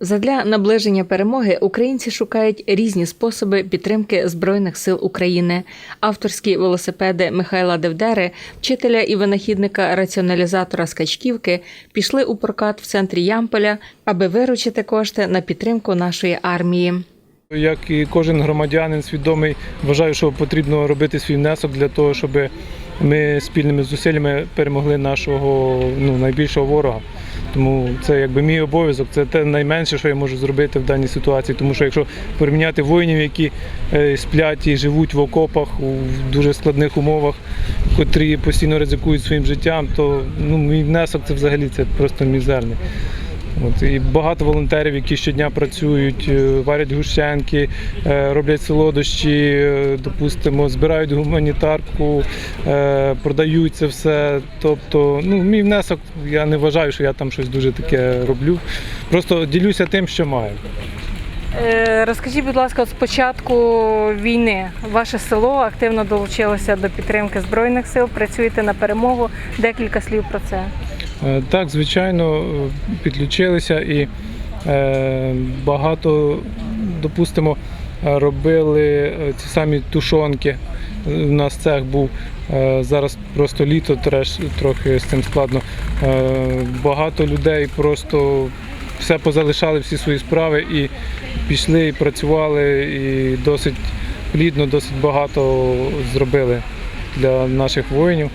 Задля наближення перемоги українці шукають різні способи підтримки збройних сил України. Авторські велосипеди Михайла Девдери, вчителя і винахідника раціоналізатора скачківки, пішли у прокат в центрі Ямполя, аби виручити кошти на підтримку нашої армії. Як і кожен громадянин свідомий, вважаю, що потрібно робити свій внесок для того, щоб ми спільними зусиллями перемогли нашого ну, найбільшого ворога. Тому це якби мій обов'язок, це те найменше, що я можу зробити в даній ситуації. Тому що якщо порівняти воїнів, які е, сплять і живуть в окопах у дуже складних умовах, котрі постійно ризикують своїм життям, то ну, мій внесок це взагалі це просто мізерний. От, і багато волонтерів, які щодня працюють, е, варять гущенки, е, роблять солодощі, е, допустимо, збирають гуманітарку, продають це все. Тобто, ну, мій внесок, я не вважаю, що я там щось дуже таке роблю. Просто ділюся тим, що маю. Розкажіть, будь ласка, от з початку війни ваше село активно долучилося до підтримки збройних сил. Працюєте на перемогу. Декілька слів про це. Е, Так, звичайно, е, підключилися і е, багато, допустимо, робили ці самі тушонки. У нас цех був. Зараз просто літо треш, трохи з цим складно. Багато людей просто все позалишали всі свої справи і пішли і працювали, і досить плідно, досить багато зробили для наших воїнів.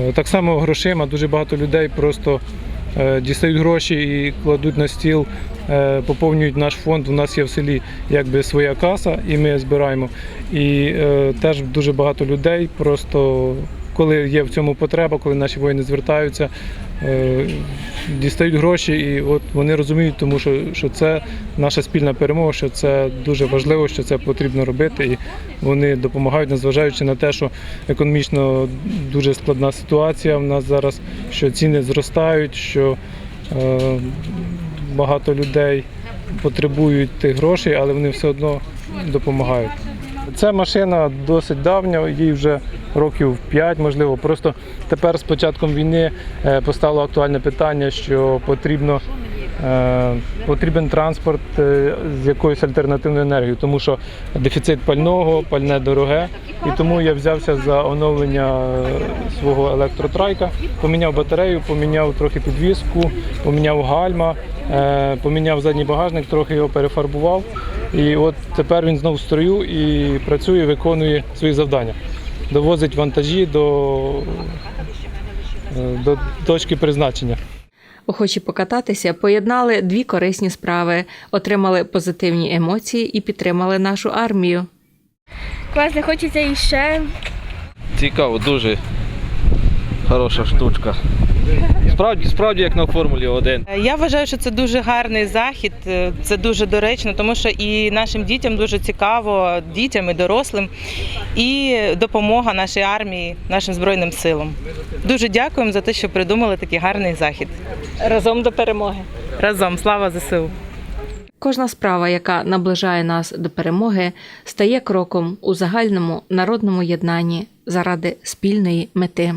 Е, Так само грошима дуже багато людей просто е, дістають гроші і кладуть на стіл, е, поповнюють наш фонд. У нас є в селі якби своя каса, і ми збираємо. І теж дуже багато людей просто. Коли є в цьому потреба, коли наші воїни звертаються, дістають гроші, і от вони розуміють, тому що, що це наша спільна перемога, що це дуже важливо, що це потрібно робити. І вони допомагають, незважаючи на те, що економічно дуже складна ситуація в нас зараз, що ціни зростають, що е, багато людей потребують тих грошей, але вони все одно допомагають. Ця машина досить давня, їй вже років 5, можливо. Просто тепер з початком війни е, постало актуальне питання, що потрібно, е, потрібен транспорт е, з якоюсь альтернативною енергією, тому що дефіцит пального, пальне дороге. І тому я взявся за оновлення свого електротрайка, поміняв батарею, поміняв трохи підвіску, поміняв гальма, поміняв задній багажник, трохи його перефарбував. І от тепер він знову в строю і працює, виконує свої завдання. Довозить вантажі до, е, до точки призначення. Охочі покататися поєднали дві корисні справи, отримали позитивні емоції і підтримали нашу армію. Класно, хочеться іще. Цікаво, дуже хороша штучка. Справді, справді як на Формулі 1. Я вважаю, що це дуже гарний захід, е, це дуже доречно, тому що і нашим дітям дуже цікаво, дітям і дорослим, і допомога нашій армії, нашим збройним силам. Дуже дякуємо за те, що придумали такий гарний захід. Разом до перемоги. Разом слава ЗСУ! Кожна справа, яка наближає нас до перемоги, стає кроком у загальному народному єднанні заради спільної мети.